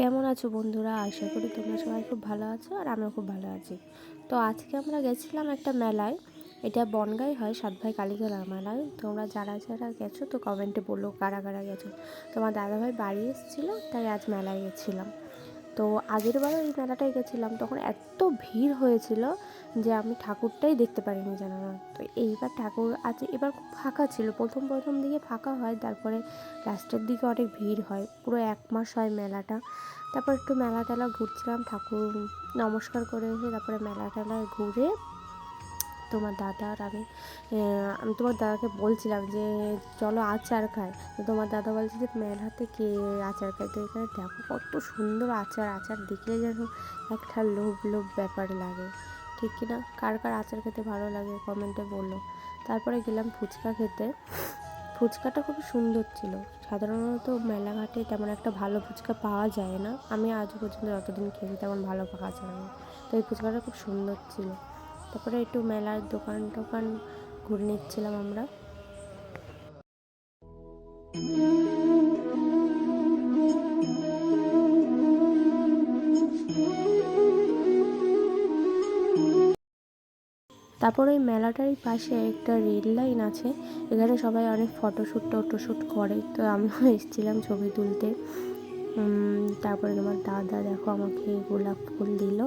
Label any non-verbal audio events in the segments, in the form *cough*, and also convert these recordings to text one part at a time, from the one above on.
কেমন আছো বন্ধুরা? আশা করি তোমরা সবাই খুব ভালো আছো আর আমিও খুব ভালো আছি। তো আজকে আমরা গেছিলাম একটা মেলায়। এটা বনগাই হয় সাত ভাই কালীতলার মেলায়। তোমরা যারা যারা গেছো তো কমেন্টে বলল কারা কারা গেছো। তোমার দাদাভাই বাড়ি এসেছিল, তাই আজ মেলায় গেছিলাম। তো আগের বার এই মেলাটায় গেছিলাম, তখন এত ভিড় হয়েছিল যে আমি ঠাকুরটাই দেখতে পারিনি যেন না। তো এইবার ঠাকুর আছে এবার খুব ফাঁকা ছিল, প্রথম প্রথম দিকে ফাঁকা হয়, তারপরে লাস্টের দিকে অনেক ভিড় হয়, পুরো এক মাস হয় মেলাটা। তারপর একটু মেলা টেলা ঘুরছিলাম, ঠাকুর নমস্কার করে এসে তারপরে মেলা টেলা ঘুরে তোমার দাদা আর আমি আমি তোমার দাদাকে বলছিলাম যে, চলো আচার খাই। তো তোমার দাদা বলছে যে মেলাতে কে আচার খায়? তো এখানে দেখো কত সুন্দর আচার আচার দেখলে যেন একটা লোভ লোভ ব্যাপার লাগে। ঠিক কিনা? কার কার আচার খেতে ভালো লাগে কমেন্টে বলল তারপরে গেলাম ফুচকা খেতে। ফুচকাটা খুব সুন্দর ছিল। সাধারণত মেলাঘাটে তেমন একটা ভালো ফুচকা পাওয়া যায় না। আমি আজও পর্যন্ত যতদিন খেয়েছি তেমন ভালো পাওয়া যায় না। তো এই ফুচকাটা খুব সুন্দর ছিল। তারপরে একটু মেলার দোকান টোকান ঘুরে নিচ্ছিলাম আমরা। তারপর ওই মেলাটারই পাশে একটা রেল লাইন আছে। এখানে সবাই অনেক ফটোশ্যুট টটোশ্যুট করে। তো আমিও *laughs* এসেছিলাম ছবি তুলতে। তারপরে তোমার দাদা দেখো আমাকে গোলাপ ফুল দিল।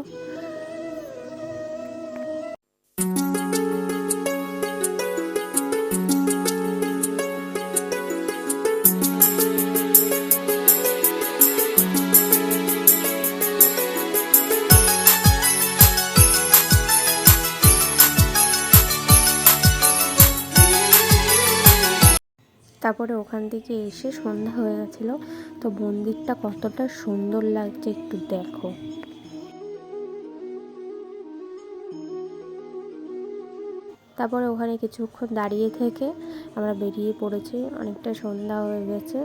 তারপরে ওখান থেকে এসে সন্ধ্যা হয়ে গেছিল। তো মন্দিরটা কতটা সুন্দর লাগছে একটু দেখো। তারপরে ওখানে কিছুক্ষণ দাঁড়িয়ে থেকে আমরা বেরিয়ে পড়েছি। অনেকটা সন্ধ্যা হয়ে গেছে।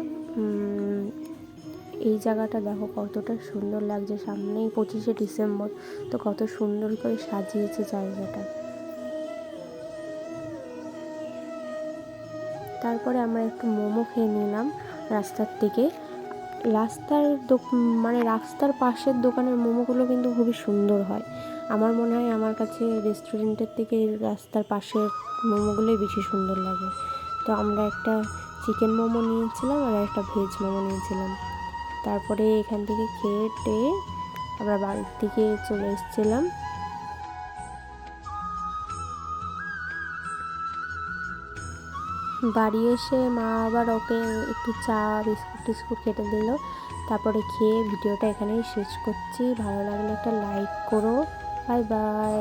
এই জায়গাটা দেখো কতটা সুন্দর লাগছে। সামনেই পঁচিশে ডিসেম্বর। তো কত সুন্দর করে সাজিয়েছে জায়গাটা। তারপরে আমরা একটু মোমো খেয়ে নিলাম রাস্তার থেকে রাস্তার মানে রাস্তার পাশের দোকানের মোমোগুলো কিন্তু খুবই সুন্দর হয়। আমার মনে হয় আমার কাছে রেস্টুরেন্টের থেকে রাস্তার পাশের মোমোগুলোই বেশি সুন্দর লাগে। তো আমরা একটা চিকেন মোমো নিয়েছিলাম আর একটা ভেজ মোমো নিয়েছিলাম। তারপরে এখান থেকে খেয়ে টেয়ে আমরা বাড়ির দিকে চলে এসেছিলাম। বাড়ি এসে মা আবার ওকে একটু চা, বিস্কুট টিস্কুট কেটে দিল। তারপরে খেয়ে ভিডিওটা এখানেই শেষ করছি। ভালো লাগলে একটা লাইক করো। Bye bye